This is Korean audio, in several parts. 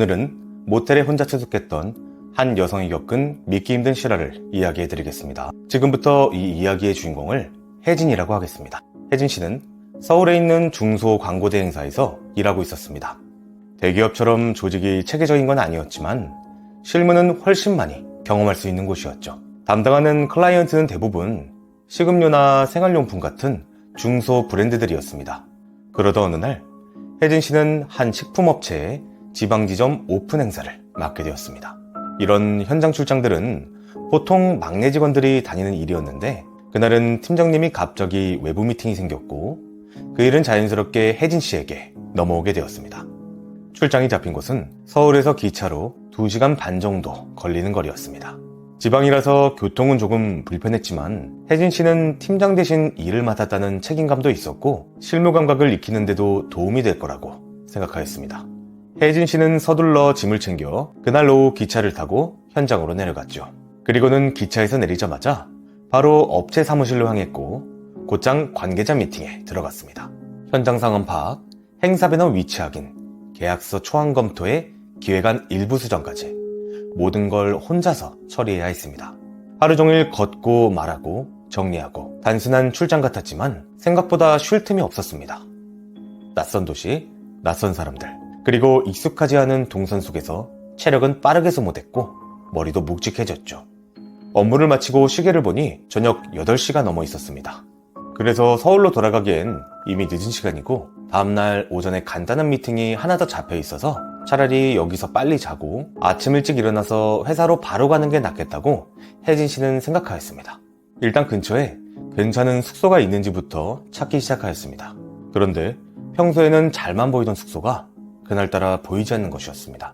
오늘은 모텔에 혼자 투숙했던 한 여성이 겪은 믿기 힘든 실화를 이야기해 드리겠습니다. 지금부터 이 이야기의 주인공을 혜진이라고 하겠습니다. 혜진 씨는 서울에 있는 중소 광고대 행사에서 일하고 있었습니다. 대기업처럼 조직이 체계적인 건 아니었지만 실무는 훨씬 많이 경험할 수 있는 곳이었죠. 담당하는 클라이언트는 대부분 식음료나 생활용품 같은 중소 브랜드들이었습니다. 그러던 어느 날 혜진 씨는 한 식품업체의 지방지점 오픈 행사를 맡게 되었습니다. 이런 현장 출장들은 보통 막내 직원들이 다니는 일이었는데 그날은 팀장님이 갑자기 외부 미팅이 생겼고 그 일은 자연스럽게 혜진 씨에게 넘어오게 되었습니다. 출장이 잡힌 곳은 서울에서 기차로 2시간 반 정도 걸리는 거리였습니다. 지방이라서 교통은 조금 불편했지만 혜진 씨는 팀장 대신 일을 맡았다는 책임감도 있었고 실무 감각을 익히는데도 도움이 될 거라고 생각하였습니다. 혜진 씨는 서둘러 짐을 챙겨 그날 오후 기차를 타고 현장으로 내려갔죠. 그리고는 기차에서 내리자마자 바로 업체 사무실로 향했고 곧장 관계자 미팅에 들어갔습니다. 현장 상황 파악, 행사 배너 위치 확인, 계약서 초안 검토에 기획안 일부 수정까지 모든 걸 혼자서 처리해야 했습니다. 하루 종일 걷고 말하고 정리하고 단순한 출장 같았지만 생각보다 쉴 틈이 없었습니다. 낯선 도시, 낯선 사람들, 그리고 익숙하지 않은 동선 속에서 체력은 빠르게 소모됐고 머리도 묵직해졌죠. 업무를 마치고 시계를 보니 저녁 8시가 넘어 있었습니다. 그래서 서울로 돌아가기엔 이미 늦은 시간이고 다음날 오전에 간단한 미팅이 하나 더 잡혀 있어서 차라리 여기서 빨리 자고 아침 일찍 일어나서 회사로 바로 가는 게 낫겠다고 혜진 씨는 생각하였습니다. 일단 근처에 괜찮은 숙소가 있는지부터 찾기 시작하였습니다. 그런데 평소에는 잘만 보이던 숙소가 그날따라 보이지 않는 것이었습니다.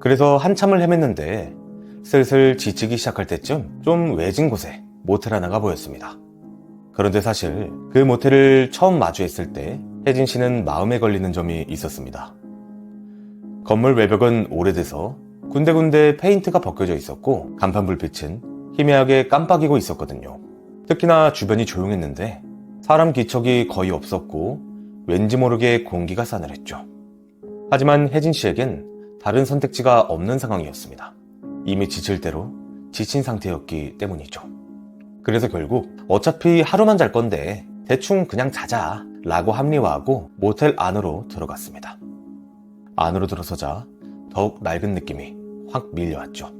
그래서 한참을 헤맸는데 슬슬 지치기 시작할 때쯤 좀 외진 곳에 모텔 하나가 보였습니다. 그런데 사실 그 모텔을 처음 마주했을 때 혜진 씨는 마음에 걸리는 점이 있었습니다. 건물 외벽은 오래돼서 군데군데 페인트가 벗겨져 있었고 간판 불빛은 희미하게 깜빡이고 있었거든요. 특히나 주변이 조용했는데 사람 기척이 거의 없었고 왠지 모르게 공기가 싸늘했죠. 하지만 혜진 씨에겐 다른 선택지가 없는 상황이었습니다. 이미 지칠 대로 지친 상태였기 때문이죠. 그래서 결국 어차피 하루만 잘 건데 대충 그냥 자자 라고 합리화하고 모텔 안으로 들어갔습니다. 안으로 들어서자 더욱 낡은 느낌이 확 밀려왔죠.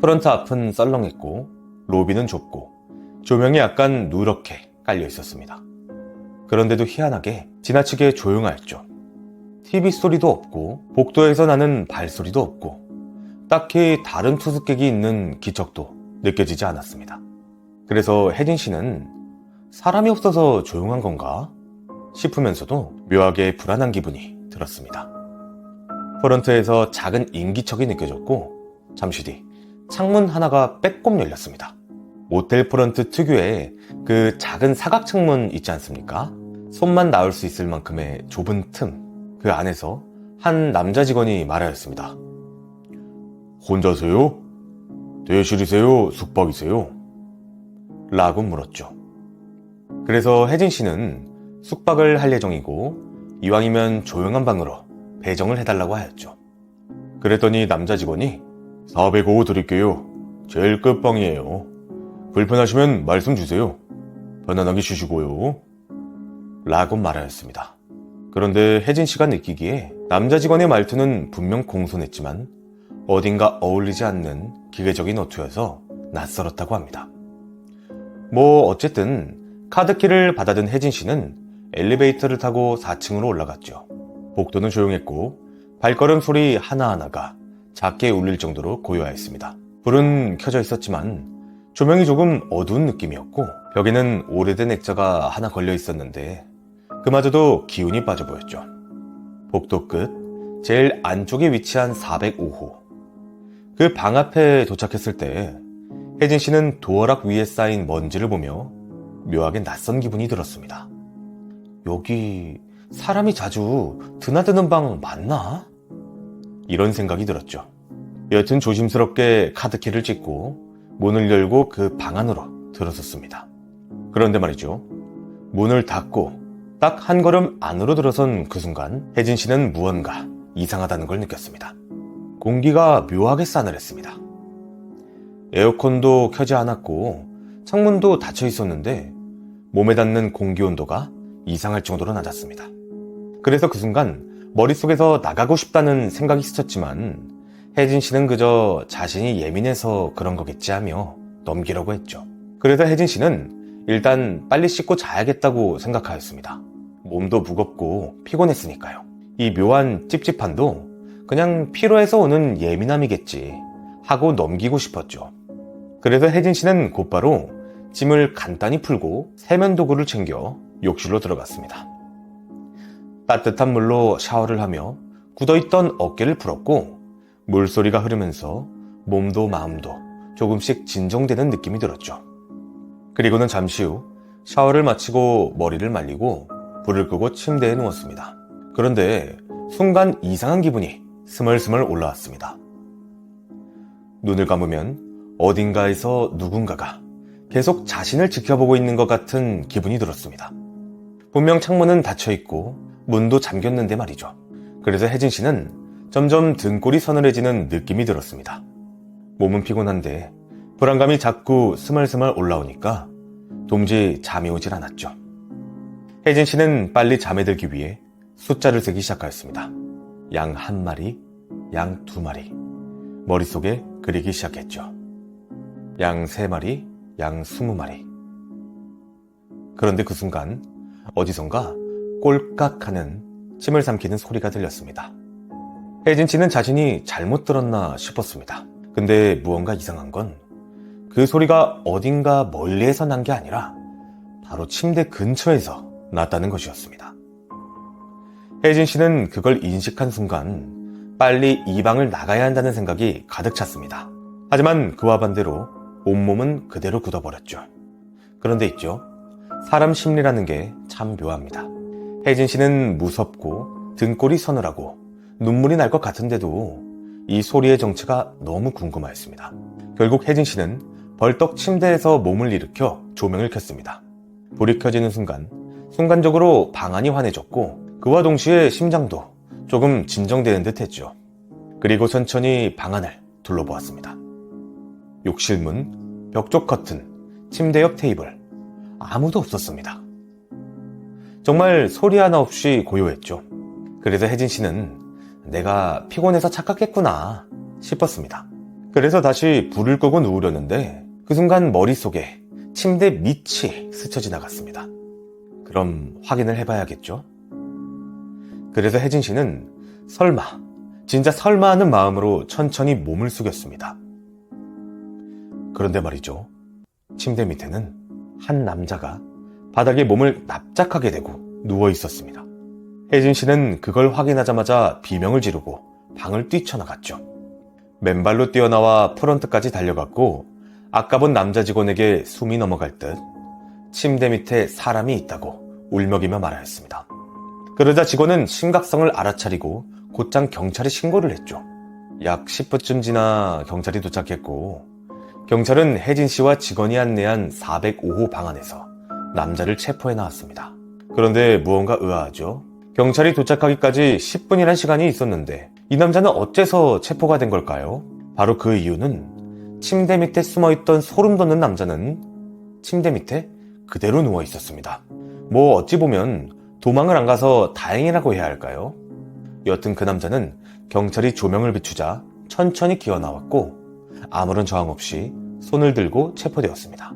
프런트 앞은 썰렁했고 로비는 좁고 조명이 약간 누렇게 깔려 있었습니다. 그런데도 희한하게 지나치게 조용하였죠. TV 소리도 없고 복도에서 나는 발소리도 없고 딱히 다른 투숙객이 있는 기척도 느껴지지 않았습니다. 그래서 혜진 씨는 사람이 없어서 조용한 건가 싶으면서도 묘하게 불안한 기분이 들었습니다. 프런트에서 작은 인기척이 느껴졌고 잠시 뒤 창문 하나가 빼꼼 열렸습니다. 모텔 프런트 특유의 그 작은 사각 창문 있지 않습니까? 손만 나올 수 있을 만큼의 좁은 틈. 그 안에서 한 남자 직원이 말하였습니다. 혼자세요? 대실이세요? 숙박이세요? 라고 물었죠. 그래서 혜진 씨는 숙박을 할 예정이고 이왕이면 조용한 방으로 배정을 해달라고 하였죠. 그랬더니 남자 직원이 405 드릴게요. 제일 끝방이에요. 불편하시면 말씀 주세요. 편안하게 쉬시고요. 라고 말하였습니다. 그런데 혜진 씨가 느끼기에 남자 직원의 말투는 분명 공손했지만 어딘가 어울리지 않는 기계적인 어투여서 낯설었다고 합니다. 뭐 어쨌든 카드키를 받아든 혜진 씨는 엘리베이터를 타고 4층으로 올라갔죠. 복도는 조용했고 발걸음 소리 하나하나가 작게 울릴 정도로 고요하였습니다. 불은 켜져 있었지만 조명이 조금 어두운 느낌이었고 벽에는 오래된 액자가 하나 걸려 있었는데 그마저도 기운이 빠져 보였죠. 복도 끝 제일 안쪽에 위치한 405호 그 방 앞에 도착했을 때 혜진 씨는 도어락 위에 쌓인 먼지를 보며 묘하게 낯선 기분이 들었습니다. 여기 사람이 자주 드나드는 방 맞나? 이런 생각이 들었죠. 여튼 조심스럽게 카드키를 찍고 문을 열고 그 방 안으로 들어섰습니다. 그런데 말이죠. 문을 닫고 딱 한 걸음 안으로 들어선 그 순간 혜진 씨는 무언가 이상하다는 걸 느꼈습니다. 공기가 묘하게 싸늘했습니다. 에어컨도 켜지 않았고 창문도 닫혀 있었는데 몸에 닿는 공기 온도가 이상할 정도로 낮았습니다. 그래서 그 순간 머릿속에서 나가고 싶다는 생각이 스쳤지만 혜진 씨는 그저 자신이 예민해서 그런 거겠지 하며 넘기려고 했죠. 그래서 혜진 씨는 일단 빨리 씻고 자야겠다고 생각하였습니다. 몸도 무겁고 피곤했으니까요. 이 묘한 찝찝함도 그냥 피로해서 오는 예민함이겠지 하고 넘기고 싶었죠. 그래서 혜진 씨는 곧바로 짐을 간단히 풀고 세면도구를 챙겨 욕실로 들어갔습니다. 따뜻한 물로 샤워를 하며 굳어있던 어깨를 풀었고 물소리가 흐르면서 몸도 마음도 조금씩 진정되는 느낌이 들었죠. 그리고는 잠시 후 샤워를 마치고 머리를 말리고 불을 끄고 침대에 누웠습니다. 그런데 순간 이상한 기분이 스멀스멀 올라왔습니다. 눈을 감으면 어딘가에서 누군가가 계속 자신을 지켜보고 있는 것 같은 기분이 들었습니다. 분명 창문은 닫혀 있고 문도 잠겼는데 말이죠. 그래서 혜진 씨는 점점 등골이 서늘해지는 느낌이 들었습니다. 몸은 피곤한데 불안감이 자꾸 스멀스멀 올라오니까 동지 잠이 오질 않았죠. 혜진 씨는 빨리 잠에 들기 위해 숫자를 세기 시작하였습니다. 양 한 마리, 양 두 마리. 머릿속에 그리기 시작했죠. 양 세 마리, 양 스무 마리. 그런데 그 순간 어디선가 꼴깍 하는 침을 삼키는 소리가 들렸습니다. 혜진 씨는 자신이 잘못 들었나 싶었습니다. 근데 무언가 이상한 건 그 소리가 어딘가 멀리에서 난 게 아니라 바로 침대 근처에서 났다는 것이었습니다. 혜진 씨는 그걸 인식한 순간 빨리 이 방을 나가야 한다는 생각이 가득 찼습니다. 하지만 그와 반대로 온몸은 그대로 굳어버렸죠. 그런데 있죠. 사람 심리라는 게 참 묘합니다. 혜진 씨는 무섭고 등골이 서늘하고 눈물이 날 것 같은데도 이 소리의 정체가 너무 궁금하였습니다. 결국 혜진 씨는 벌떡 침대에서 몸을 일으켜 조명을 켰습니다. 불이 켜지는 순간 순간적으로 방안이 환해졌고 그와 동시에 심장도 조금 진정되는 듯 했죠. 그리고 천천히 방안을 둘러보았습니다. 욕실 문, 벽쪽 커튼, 침대 옆 테이블 아무도 없었습니다. 정말 소리 하나 없이 고요했죠. 그래서 혜진 씨는 내가 피곤해서 착각했구나 싶었습니다. 그래서 다시 불을 끄고 누우려는데 그 순간 머릿속에 침대 밑이 스쳐 지나갔습니다. 그럼 확인을 해봐야겠죠? 그래서 혜진 씨는 설마, 진짜 설마 하는 마음으로 천천히 몸을 숙였습니다. 그런데 말이죠. 침대 밑에는 한 남자가 바닥에 몸을 납작하게 대고 누워 있었습니다. 혜진 씨는 그걸 확인하자마자 비명을 지르고 방을 뛰쳐나갔죠. 맨발로 뛰어나와 프런트까지 달려갔고 아까 본 남자 직원에게 숨이 넘어갈 듯 침대 밑에 사람이 있다고 울먹이며 말하였습니다. 그러자 직원은 심각성을 알아차리고 곧장 경찰에 신고를 했죠. 약 10분쯤 지나 경찰이 도착했고 경찰은 혜진 씨와 직원이 안내한 405호 방 안에서 남자를 체포해 나왔습니다. 그런데 무언가 의아하죠. 경찰이 도착하기까지 10분이란 시간이 있었는데 이 남자는 어째서 체포가 된 걸까요? 바로 그 이유는 침대 밑에 숨어 있던 소름 돋는 남자는 침대 밑에 그대로 누워 있었습니다. 뭐 어찌 보면 도망을 안 가서 다행이라고 해야 할까요? 여튼 그 남자는 경찰이 조명을 비추자 천천히 기어 나왔고 아무런 저항 없이 손을 들고 체포되었습니다.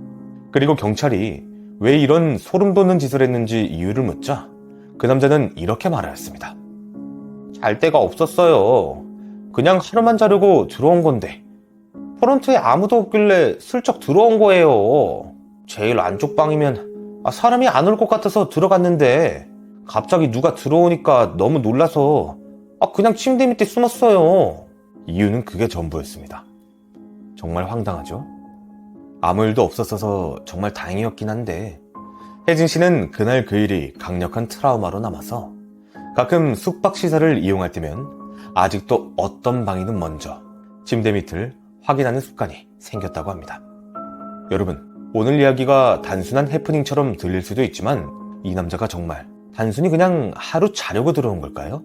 그리고 경찰이 왜 이런 소름 돋는 짓을 했는지 이유를 묻자 그 남자는 이렇게 말하였습니다. 잘 데가 없었어요. 그냥 하루만 자려고 들어온 건데 프런트에 아무도 없길래 슬쩍 들어온 거예요. 제일 안쪽 방이면 아, 사람이 안 올 것 같아서 들어갔는데 갑자기 누가 들어오니까 너무 놀라서 아, 그냥 침대 밑에 숨었어요. 이유는 그게 전부였습니다. 정말 황당하죠? 아무 일도 없었어서 정말 다행이었긴 한데 혜진 씨는 그날 그 일이 강력한 트라우마로 남아서 가끔 숙박시설을 이용할 때면 아직도 어떤 방이든 먼저 침대 밑을 확인하는 습관이 생겼다고 합니다. 여러분, 오늘 이야기가 단순한 해프닝처럼 들릴 수도 있지만 이 남자가 정말 단순히 그냥 하루 자려고 들어온 걸까요?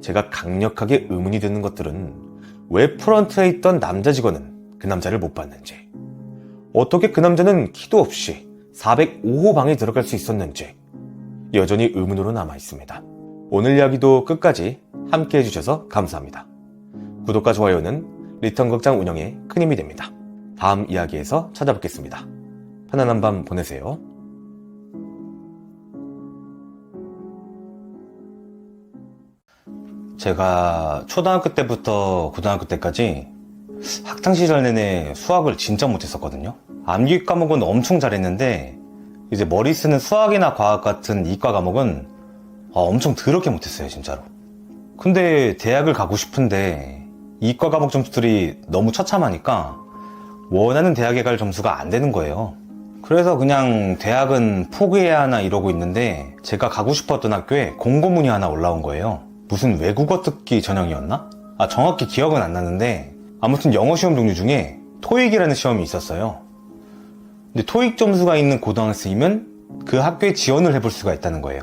제가 강력하게 의문이 드는 것들은 왜 프런트에 있던 남자 직원은 그 남자를 못 봤는지, 어떻게 그 남자는 키도 없이 405호 방에 들어갈 수 있었는지 여전히 의문으로 남아 있습니다. 오늘 이야기도 끝까지 함께 해주셔서 감사합니다. 구독과 좋아요는 리턴 극장 운영에 큰 힘이 됩니다. 다음 이야기에서 찾아뵙겠습니다. 편안한 밤 보내세요. 제가 초등학교 때부터 고등학교 때까지 학창 시절 내내 수학을 진짜 못했었거든요. 암기 과목은 엄청 잘했는데 이제 머리 쓰는 수학이나 과학 같은 이과 과목은 아, 엄청 더럽게 못했어요, 진짜로. 근데 대학을 가고 싶은데 이과 과목 점수들이 너무 처참하니까 원하는 대학에 갈 점수가 안 되는 거예요. 그래서 그냥 대학은 포기해야 하나 이러고 있는데 제가 가고 싶었던 학교에 공고문이 하나 올라온 거예요. 무슨 외국어 듣기 전형이었나? 아, 정확히 기억은 안 나는데 아무튼 영어 시험 종류 중에 토익이라는 시험이 있었어요. 근데 토익 점수가 있는 고등학생이면 그 학교에 지원을 해볼 수가 있다는 거예요.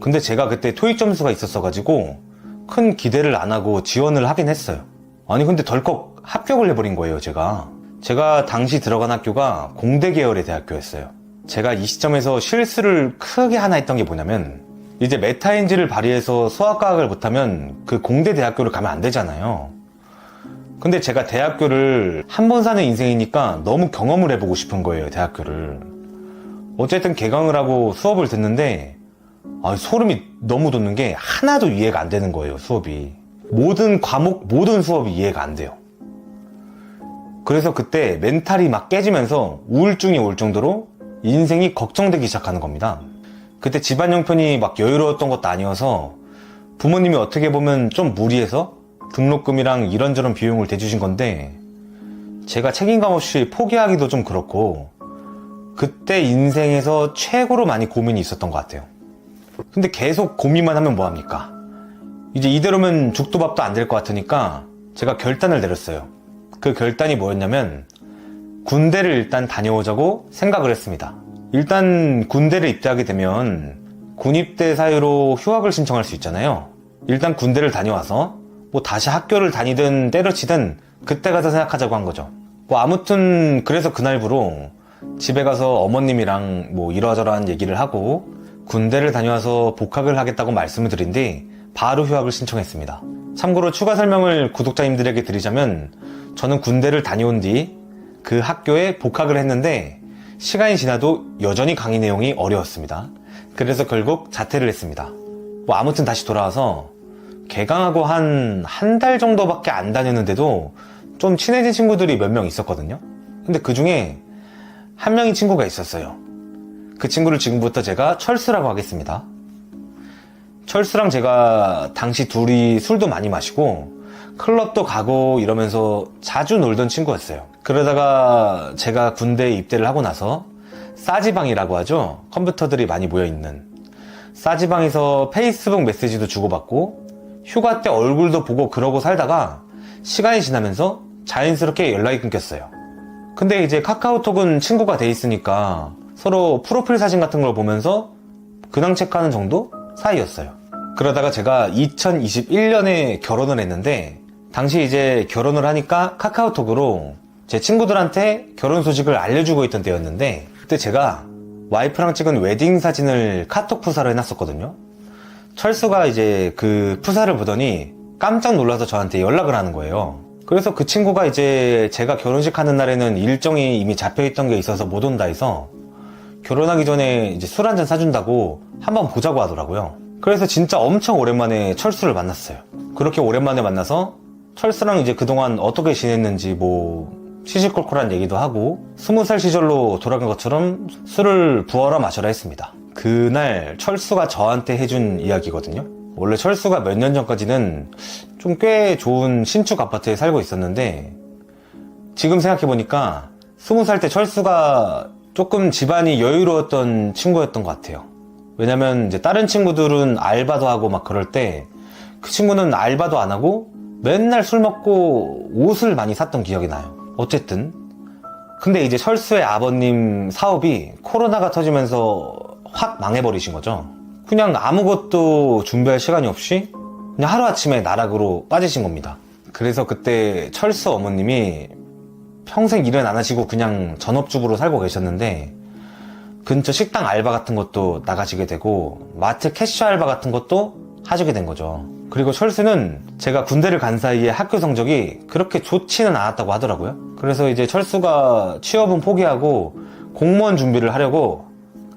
근데 제가 그때 토익 점수가 있었어가지고 큰 기대를 안 하고 지원을 하긴 했어요. 아니 근데 덜컥 합격을 해버린 거예요, 제가. 제가 당시 들어간 학교가 공대 계열의 대학교였어요. 제가 이 시점에서 실수를 크게 하나 했던 게 뭐냐면 이제 메타인지를 발휘해서 수학과학을 못하면 그 공대 대학교를 가면 안 되잖아요. 근데 제가 대학교를 한 번 사는 인생이니까 너무 경험을 해보고 싶은 거예요, 대학교를. 어쨌든 개강을 하고 수업을 듣는데 아, 소름이 너무 돋는 게 하나도 이해가 안 되는 거예요, 수업이. 모든 과목, 모든 수업이 이해가 안 돼요. 그래서 그때 멘탈이 막 깨지면서 우울증이 올 정도로 인생이 걱정되기 시작하는 겁니다. 그때 집안 형편이 막 여유로웠던 것도 아니어서 부모님이 어떻게 보면 좀 무리해서 등록금이랑 이런저런 비용을 대주신 건데 제가 책임감 없이 포기하기도 좀 그렇고 그때 인생에서 최고로 많이 고민이 있었던 것 같아요. 근데 계속 고민만 하면 뭐합니까? 이제 이대로면 죽도 밥도 안 될 것 같으니까 제가 결단을 내렸어요. 그 결단이 뭐였냐면 군대를 일단 다녀오자고 생각을 했습니다. 일단 군대를 입대하게 되면 군입대 사유로 휴학을 신청할 수 있잖아요. 일단 군대를 다녀와서 뭐 다시 학교를 다니든 때려치든 그때 가서 생각하자고 한 거죠. 뭐 아무튼 그래서 그날부로 집에 가서 어머님이랑 뭐 이러저러한 얘기를 하고 군대를 다녀와서 복학을 하겠다고 말씀을 드린 뒤 바로 휴학을 신청했습니다. 참고로 추가 설명을 구독자님들에게 드리자면 저는 군대를 다녀온 뒤 그 학교에 복학을 했는데 시간이 지나도 여전히 강의 내용이 어려웠습니다. 그래서 결국 자퇴를 했습니다. 뭐 아무튼 다시 돌아와서 개강하고 한 한 달 정도밖에 안 다녔는데도 좀 친해진 친구들이 몇 명 있었거든요. 근데 그 중에 한 명의 친구가 있었어요. 그 친구를 지금부터 제가 철수라고 하겠습니다. 철수랑 제가 당시 둘이 술도 많이 마시고 클럽도 가고 이러면서 자주 놀던 친구였어요. 그러다가 제가 군대에 입대를 하고 나서 싸지방이라고 하죠. 컴퓨터들이 많이 모여있는. 싸지방에서 페이스북 메시지도 주고받고 휴가 때 얼굴도 보고 그러고 살다가 시간이 지나면서 자연스럽게 연락이 끊겼어요. 근데 이제 카카오톡은 친구가 돼 있으니까 서로 프로필 사진 같은 걸 보면서 근황 체크하는 정도 사이였어요. 그러다가 제가 2021년에 결혼을 했는데 당시 이제 결혼을 하니까 카카오톡으로 제 친구들한테 결혼 소식을 알려주고 있던 때였는데 그때 제가 와이프랑 찍은 웨딩 사진을 카톡 푸사로 해놨었거든요. 철수가 이제 그 푸사를 보더니 깜짝 놀라서 저한테 연락을 하는 거예요. 그래서 그 친구가 이제 제가 결혼식 하는 날에는 일정이 이미 잡혀있던 게 있어서 못 온다 해서 결혼하기 전에 이제 술 한 잔 사준다고 한번 보자고 하더라고요. 그래서 진짜 엄청 오랜만에 철수를 만났어요. 그렇게 오랜만에 만나서 철수랑 이제 그동안 어떻게 지냈는지 뭐 시시콜콜한 얘기도 하고 스무 살 시절로 돌아간 것처럼 술을 부어라 마셔라 했습니다. 그날 철수가 저한테 해준 이야기거든요. 원래 철수가 몇 년 전까지는 좀 꽤 좋은 신축 아파트에 살고 있었는데 지금 생각해보니까 스무 살 때 철수가 조금 집안이 여유로웠던 친구였던 것 같아요. 왜냐면 이제 다른 친구들은 알바도 하고 막 그럴 때 그 친구는 알바도 안 하고 맨날 술 먹고 옷을 많이 샀던 기억이 나요. 어쨌든. 근데 이제 철수의 아버님 사업이 코로나가 터지면서 확 망해버리신 거죠. 그냥 아무것도 준비할 시간이 없이 그냥 하루아침에 나락으로 빠지신 겁니다. 그래서 그때 철수 어머님이 평생 일은 안 하시고 그냥 전업주부로 살고 계셨는데 근처 식당 알바 같은 것도 나가시게 되고 마트 캐셔 알바 같은 것도 하시게 된 거죠. 그리고 철수는 제가 군대를 간 사이에 학교 성적이 그렇게 좋지는 않았다고 하더라고요. 그래서 이제 철수가 취업은 포기하고 공무원 준비를 하려고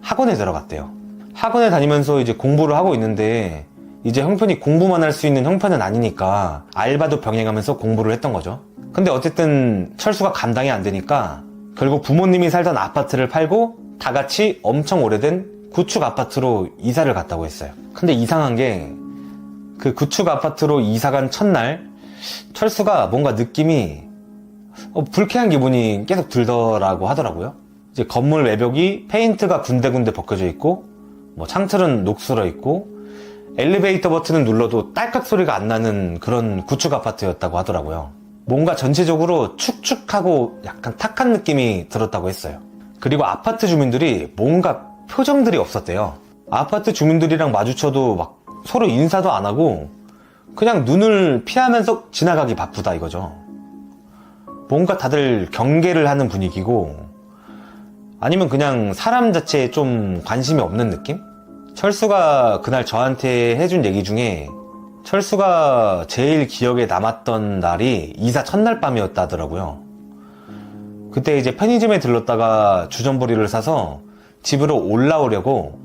학원에 들어갔대요. 학원에 다니면서 이제 공부를 하고 있는데 이제 형편이 공부만 할 수 있는 형편은 아니니까 알바도 병행하면서 공부를 했던 거죠. 근데 어쨌든 철수가 감당이 안 되니까 결국 부모님이 살던 아파트를 팔고 다 같이 엄청 오래된 구축 아파트로 이사를 갔다고 했어요. 근데 이상한 게 그 구축 아파트로 이사 간 첫날 철수가 뭔가 느낌이 어, 불쾌한 기분이 계속 들더라고 하더라고요. 이제 건물 외벽이 페인트가 군데군데 벗겨져 있고 뭐 창틀은 녹슬어 있고 엘리베이터 버튼을 눌러도 딸깍 소리가 안 나는 그런 구축 아파트였다고 하더라고요. 뭔가 전체적으로 축축하고 약간 탁한 느낌이 들었다고 했어요. 그리고 아파트 주민들이 뭔가 표정들이 없었대요. 아파트 주민들이랑 마주쳐도 막 서로 인사도 안 하고 그냥 눈을 피하면서 지나가기 바쁘다 이거죠. 뭔가 다들 경계를 하는 분위기고 아니면 그냥 사람 자체에 좀 관심이 없는 느낌? 철수가 그날 저한테 해준 얘기 중에 철수가 제일 기억에 남았던 날이 이사 첫날 밤이었다더라고요. 그때 이제 편의점에 들렀다가 주전부리를 사서 집으로 올라오려고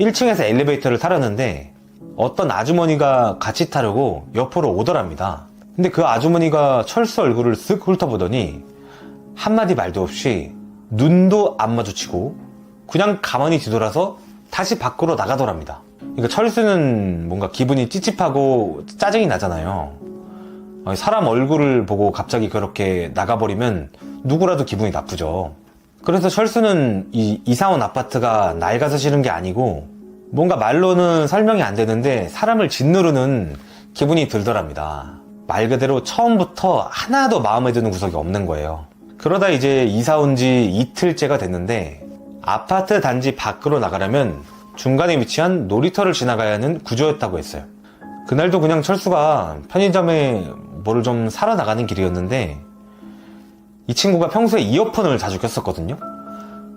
1층에서 엘리베이터를 타려는데 어떤 아주머니가 같이 타려고 옆으로 오더랍니다. 근데 그 아주머니가 철수 얼굴을 쓱 훑어보더니 한마디 말도 없이 눈도 안 마주치고 그냥 가만히 뒤돌아서 다시 밖으로 나가더랍니다. 그러니까 철수는 뭔가 기분이 찝찝하고 짜증이 나잖아요. 아니, 사람 얼굴을 보고 갑자기 그렇게 나가버리면 누구라도 기분이 나쁘죠. 그래서 철수는 이 이사온 아파트가 낡아서 싫은 게 아니고 뭔가 말로는 설명이 안 되는데 사람을 짓누르는 기분이 들더랍니다. 말 그대로 처음부터 하나도 마음에 드는 구석이 없는 거예요. 그러다 이제 이사 온 지 이틀째가 됐는데 아파트 단지 밖으로 나가려면 중간에 위치한 놀이터를 지나가야 하는 구조였다고 했어요. 그날도 그냥 철수가 편의점에 뭐를 좀 사러 나가는 길이었는데 이 친구가 평소에 이어폰을 자주 꼈었거든요.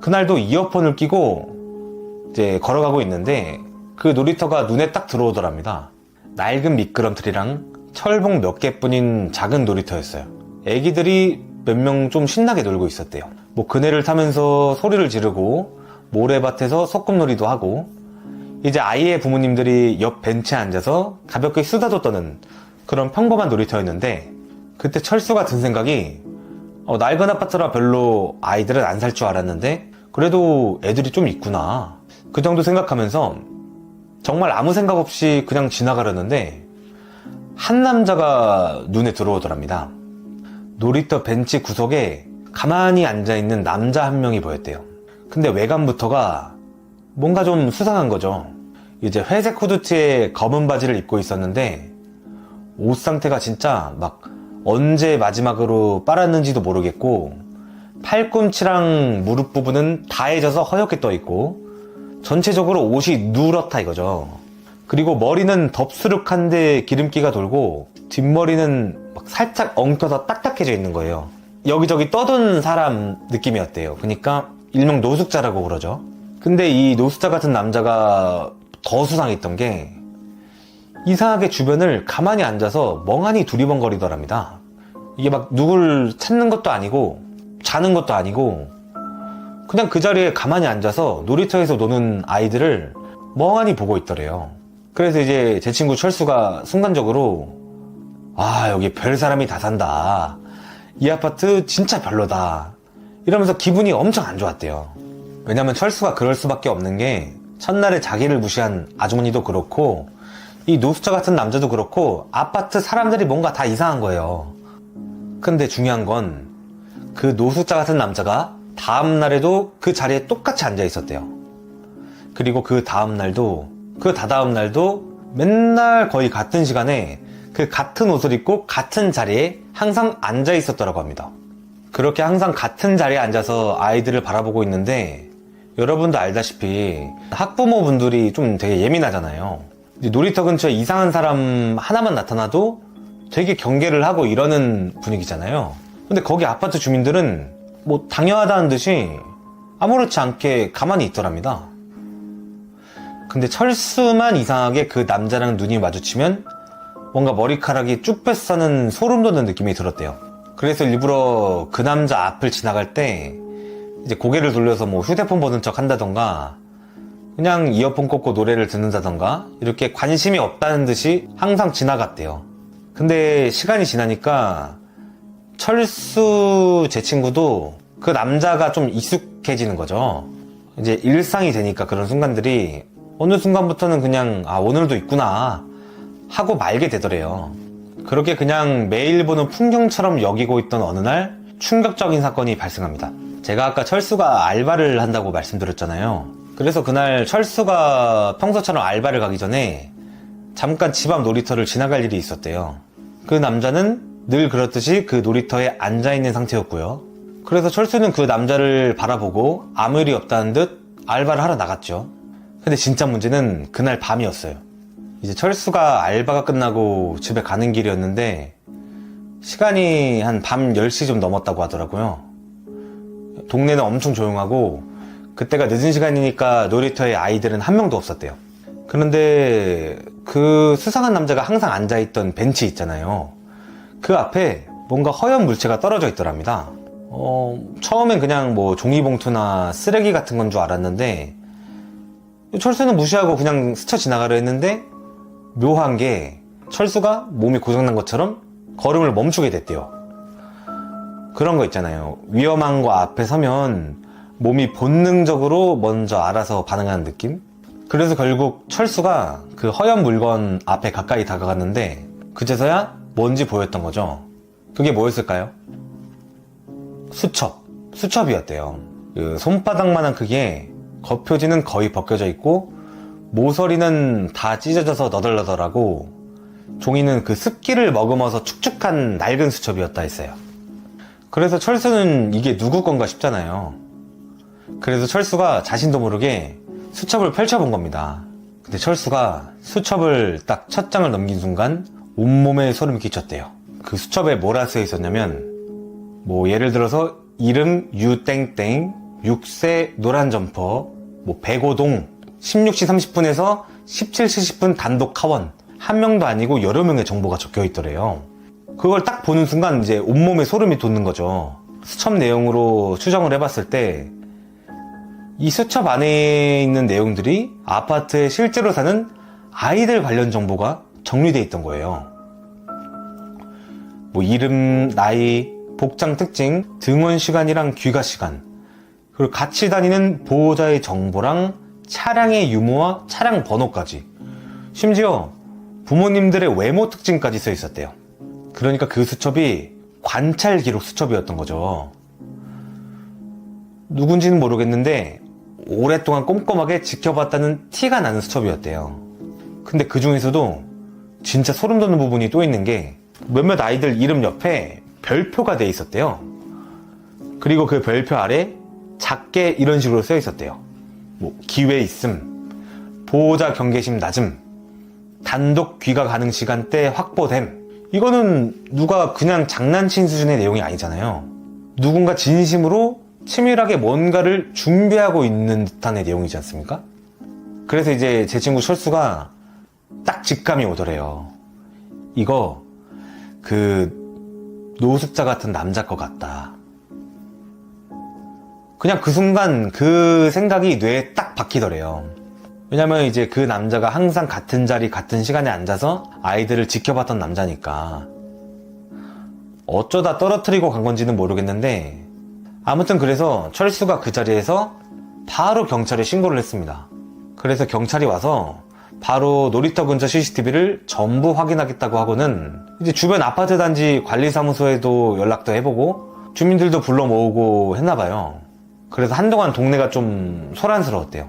그날도 이어폰을 끼고 이제 걸어가고 있는데 그 놀이터가 눈에 딱 들어오더랍니다. 낡은 미끄럼틀이랑 철봉 몇 개뿐인 작은 놀이터였어요. 애기들이 몇 명 좀 신나게 놀고 있었대요. 뭐 그네를 타면서 소리를 지르고 모래밭에서 소꿉놀이도 하고 이제 아이의 부모님들이 옆 벤치에 앉아서 가볍게 수다도 떠는 그런 평범한 놀이터였는데 그때 철수가 든 생각이 어, 낡은 아파트라 별로 아이들은 안 살 줄 알았는데 그래도 애들이 좀 있구나 그 정도 생각하면서 정말 아무 생각 없이 그냥 지나가려는데 한 남자가 눈에 들어오더랍니다. 놀이터 벤치 구석에 가만히 앉아있는 남자 한 명이 보였대요. 근데 외관부터가 뭔가 좀 수상한 거죠. 이제 회색 후드티에 검은 바지를 입고 있었는데 옷 상태가 진짜 막 언제 마지막으로 빨았는지도 모르겠고 팔꿈치랑 무릎 부분은 다해져서 허옇게 떠 있고 전체적으로 옷이 누렇다 이거죠. 그리고 머리는 덥수룩한데 기름기가 돌고 뒷머리는 막 살짝 엉켜서 딱딱해져 있는 거예요. 여기저기 떠든 사람 느낌이었대요. 그러니까 일명 노숙자라고 그러죠. 근데 이 노숙자 같은 남자가 더 수상했던 게 이상하게 주변을 가만히 앉아서 멍하니 두리번거리더랍니다. 이게 막 누굴 찾는 것도 아니고 자는 것도 아니고 그냥 그 자리에 가만히 앉아서 놀이터에서 노는 아이들을 멍하니 보고 있더래요. 그래서 이제 제 친구 철수가 순간적으로 아 여기 별 사람이 다 산다. 이 아파트 진짜 별로다. 이러면서 기분이 엄청 안 좋았대요. 왜냐면 철수가 그럴 수밖에 없는 게 첫날에 자기를 무시한 아주머니도 그렇고 이 노숙자 같은 남자도 그렇고 아파트 사람들이 뭔가 다 이상한 거예요. 근데 중요한 건 그 노숙자 같은 남자가 다음 날에도 그 자리에 똑같이 앉아 있었대요. 그리고 그 다음 날도 그 다다음 날도 맨날 거의 같은 시간에 그 같은 옷을 입고 같은 자리에 항상 앉아 있었더라고 합니다. 그렇게 항상 같은 자리에 앉아서 아이들을 바라보고 있는데 여러분도 알다시피 학부모분들이 좀 되게 예민하잖아요. 이제 놀이터 근처에 이상한 사람 하나만 나타나도 되게 경계를 하고 이러는 분위기잖아요. 근데 거기 아파트 주민들은 뭐 당연하다는 듯이 아무렇지 않게 가만히 있더랍니다. 근데 철수만 이상하게 그 남자랑 눈이 마주치면 뭔가 머리카락이 쭉 뺏어는 소름 돋는 느낌이 들었대요. 그래서 일부러 그 남자 앞을 지나갈 때 이제 고개를 돌려서 뭐 휴대폰 보는 척 한다던가 그냥 이어폰 꽂고 노래를 듣는다던가 이렇게 관심이 없다는 듯이 항상 지나갔대요. 근데 시간이 지나니까 철수 제 친구도 그 남자가 좀 익숙해지는 거죠. 이제 일상이 되니까 그런 순간들이 어느 순간부터는 그냥 아 오늘도 있구나 하고 말게 되더래요. 그렇게 그냥 매일 보는 풍경처럼 여기고 있던 어느 날 충격적인 사건이 발생합니다. 제가 아까 철수가 알바를 한다고 말씀드렸잖아요. 그래서 그날 철수가 평소처럼 알바를 가기 전에 잠깐 집 앞 놀이터를 지나갈 일이 있었대요. 그 남자는 늘 그렇듯이 그 놀이터에 앉아있는 상태였고요. 그래서 철수는 그 남자를 바라보고 아무 일이 없다는 듯 알바를 하러 나갔죠. 근데 진짜 문제는 그날 밤이었어요. 이제 철수가 알바가 끝나고 집에 가는 길이었는데 시간이 한 밤 10시 좀 넘었다고 하더라고요. 동네는 엄청 조용하고 그때가 늦은 시간이니까 놀이터에 아이들은 한 명도 없었대요. 그런데 그 수상한 남자가 항상 앉아있던 벤치 있잖아요. 그 앞에 뭔가 허연 물체가 떨어져 있더랍니다. 어, 처음엔 그냥 뭐 종이봉투나 쓰레기 같은 건 줄 알았는데 철수는 무시하고 그냥 스쳐 지나가려 했는데 묘한 게 철수가 몸이 고장난 것처럼 걸음을 멈추게 됐대요. 그런 거 있잖아요. 위험한 거 앞에 서면 몸이 본능적으로 먼저 알아서 반응하는 느낌? 그래서 결국 철수가 그 허연 물건 앞에 가까이 다가갔는데 그제서야 뭔지 보였던 거죠. 그게 뭐였을까요? 수첩. 수첩이었대요. 그 손바닥만한 크기에 겉표지는 거의 벗겨져 있고 모서리는 다 찢어져서 너덜너덜하고 종이는 그 습기를 머금어서 축축한 낡은 수첩이었다 했어요. 그래서 철수는 이게 누구 건가 싶잖아요. 그래서 철수가 자신도 모르게 수첩을 펼쳐본 겁니다. 근데 철수가 수첩을 딱 첫 장을 넘긴 순간 온몸에 소름이 끼쳤대요. 그 수첩에 뭐라 쓰여 있었냐면 뭐 예를 들어서 이름 유땡땡 6세 노란 점퍼 뭐 백오동 16시 30분에서 17시 10분 단독 카원 한 명도 아니고 여러 명의 정보가 적혀 있더래요. 그걸 딱 보는 순간 이제 온몸에 소름이 돋는 거죠. 수첩 내용으로 추정을 해봤을 때 이 수첩 안에 있는 내용들이 아파트에 실제로 사는 아이들 관련 정보가 정리되어 있던 거예요. 뭐 이름, 나이, 복장 특징, 등원 시간이랑 귀가 시간, 그리고 같이 다니는 보호자의 정보랑 차량의 유무와 차량 번호까지, 심지어 부모님들의 외모 특징까지 써 있었대요. 그러니까 그 수첩이 관찰 기록 수첩이었던 거죠. 누군지는 모르겠는데 오랫동안 꼼꼼하게 지켜봤다는 티가 나는 수첩이었대요. 근데 그 중에서도 진짜 소름 돋는 부분이 또 있는 게 몇몇 아이들 이름 옆에 별표가 돼 있었대요. 그리고 그 별표 아래 작게 이런 식으로 써 있었대요. 뭐 기회 있음, 보호자 경계심 낮음, 단독 귀가 가능 시간대 확보됨. 이거는 누가 그냥 장난친 수준의 내용이 아니잖아요. 누군가 진심으로 치밀하게 뭔가를 준비하고 있는 듯한의 내용이지 않습니까? 그래서 이제 제 친구 철수가 딱 직감이 오더래요. 이거 그 노숙자 같은 남자 것 같다. 그냥 그 순간 그 생각이 뇌에 딱 박히더래요. 왜냐면 이제 그 남자가 항상 같은 자리 같은 시간에 앉아서 아이들을 지켜봤던 남자니까 어쩌다 떨어뜨리고 간 건지는 모르겠는데 아무튼 그래서 철수가 그 자리에서 바로 경찰에 신고를 했습니다. 그래서 경찰이 와서 바로 놀이터 근처 CCTV를 전부 확인하겠다고 하고는 이제 주변 아파트 단지 관리사무소에도 연락도 해보고 주민들도 불러 모으고 했나봐요. 그래서 한동안 동네가 좀 소란스러웠대요.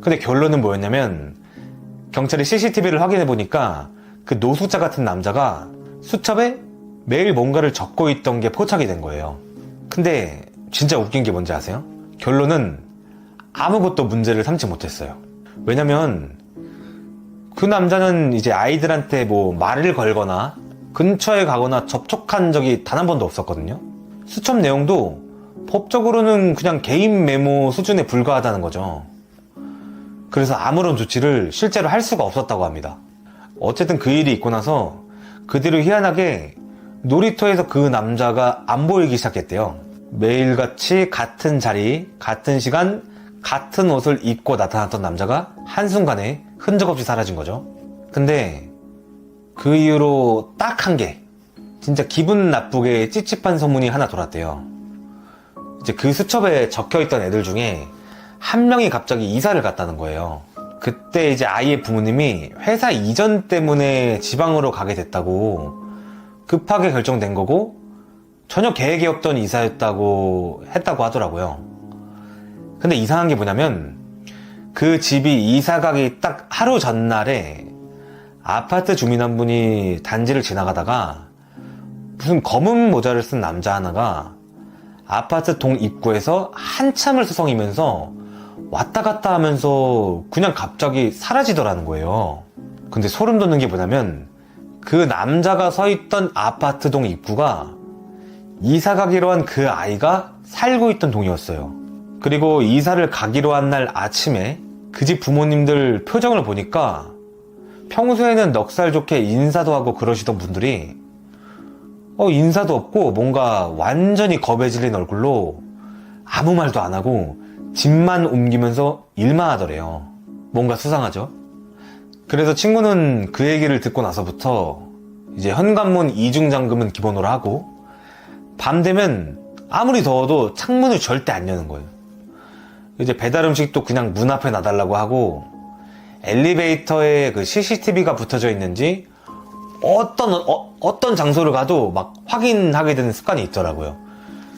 근데 결론은 뭐였냐면 경찰이 CCTV를 확인해 보니까 그 노숙자 같은 남자가 수첩에 매일 뭔가를 적고 있던 게 포착이 된 거예요. 근데 진짜 웃긴 게 뭔지 아세요? 결론은 아무것도 문제를 삼지 못했어요. 왜냐면 그 남자는 이제 아이들한테 뭐 말을 걸거나 근처에 가거나 접촉한 적이 단 한 번도 없었거든요. 수첩 내용도 법적으로는 그냥 개인 메모 수준에 불과하다는 거죠. 그래서 아무런 조치를 실제로 할 수가 없었다고 합니다. 어쨌든 그 일이 있고 나서 그대로 희한하게 놀이터에서 그 남자가 안 보이기 시작했대요. 매일같이 같은 자리, 같은 시간, 같은 옷을 입고 나타났던 남자가 한순간에 흔적 없이 사라진 거죠. 근데 그 이후로 딱 한 개, 진짜 기분 나쁘게 찝찝한 소문이 하나 돌았대요. 이제 그 수첩에 적혀 있던 애들 중에 한 명이 갑자기 이사를 갔다는 거예요. 그때 이제 아이의 부모님이 회사 이전 때문에 지방으로 가게 됐다고 급하게 결정된 거고 전혀 계획이 없던 이사였다고 했다고 하더라고요. 근데 이상한 게 뭐냐면 그 집이 이사 가기 딱 하루 전날에 아파트 주민 한 분이 단지를 지나가다가 무슨 검은 모자를 쓴 남자 하나가 아파트 동 입구에서 한참을 수성이면서 왔다 갔다 하면서 그냥 갑자기 사라지더라는 거예요. 근데 소름 돋는 게 뭐냐면 그 남자가 서 있던 아파트 동 입구가 이사 가기로 한 그 아이가 살고 있던 동이었어요. 그리고 이사를 가기로 한 날 아침에 그 집 부모님들 표정을 보니까 평소에는 넉살 좋게 인사도 하고 그러시던 분들이 어, 인사도 없고 뭔가 완전히 겁에 질린 얼굴로 아무 말도 안 하고 집만 옮기면서 일만 하더래요. 뭔가 수상하죠? 그래서 친구는 그 얘기를 듣고 나서부터 이제 현관문 이중 잠금은 기본으로 하고 밤 되면 아무리 더워도 창문을 절대 안 여는 거예요. 이제 배달 음식도 그냥 문 앞에 놔달라고 하고 엘리베이터에 그 CCTV가 붙어져 있는지 어떤 어, 떤 장소를 가도 막 확인하게 되는 습관이 있더라고요.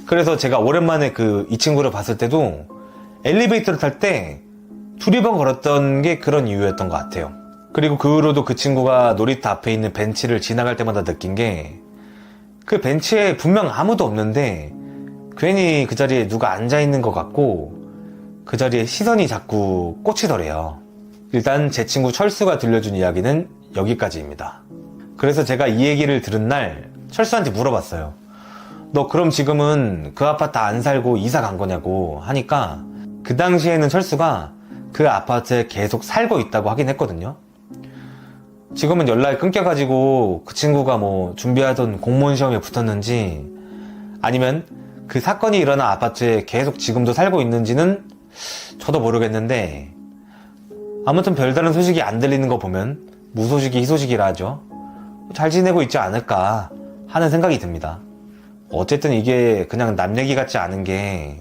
그래서 제가 오랜만에 그 이 친구를 봤을 때도 엘리베이터를 탈 때 두리번 걸었던 게 그런 이유였던 것 같아요. 그리고 그 후로도 그 친구가 놀이터 앞에 있는 벤치를 지나갈 때마다 느낀 게 그 벤치에 분명 아무도 없는데 괜히 그 자리에 누가 앉아 있는 것 같고 그 자리에 시선이 자꾸 꽂히더래요. 일단 제 친구 철수가 들려준 이야기는 여기까지입니다. 그래서 제가 이 얘기를 들은 날 철수한테 물어봤어요. 너 그럼 지금은 그 아파트 안 살고 이사 간 거냐고 하니까 그 당시에는 철수가 그 아파트에 계속 살고 있다고 하긴 했거든요. 지금은 연락이 끊겨가지고 그 친구가 뭐 준비하던 공무원 시험에 붙었는지 아니면 그 사건이 일어난 아파트에 계속 지금도 살고 있는지는 저도 모르겠는데 아무튼 별다른 소식이 안 들리는 거 보면 무소식이 희소식이라 하죠. 잘 지내고 있지 않을까 하는 생각이 듭니다. 어쨌든 이게 그냥 남 얘기 같지 않은 게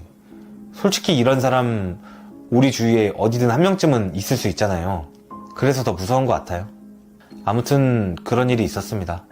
솔직히 이런 사람 우리 주위에 어디든 한 명쯤은 있을 수 있잖아요. 그래서 더 무서운 것 같아요. 아무튼 그런 일이 있었습니다.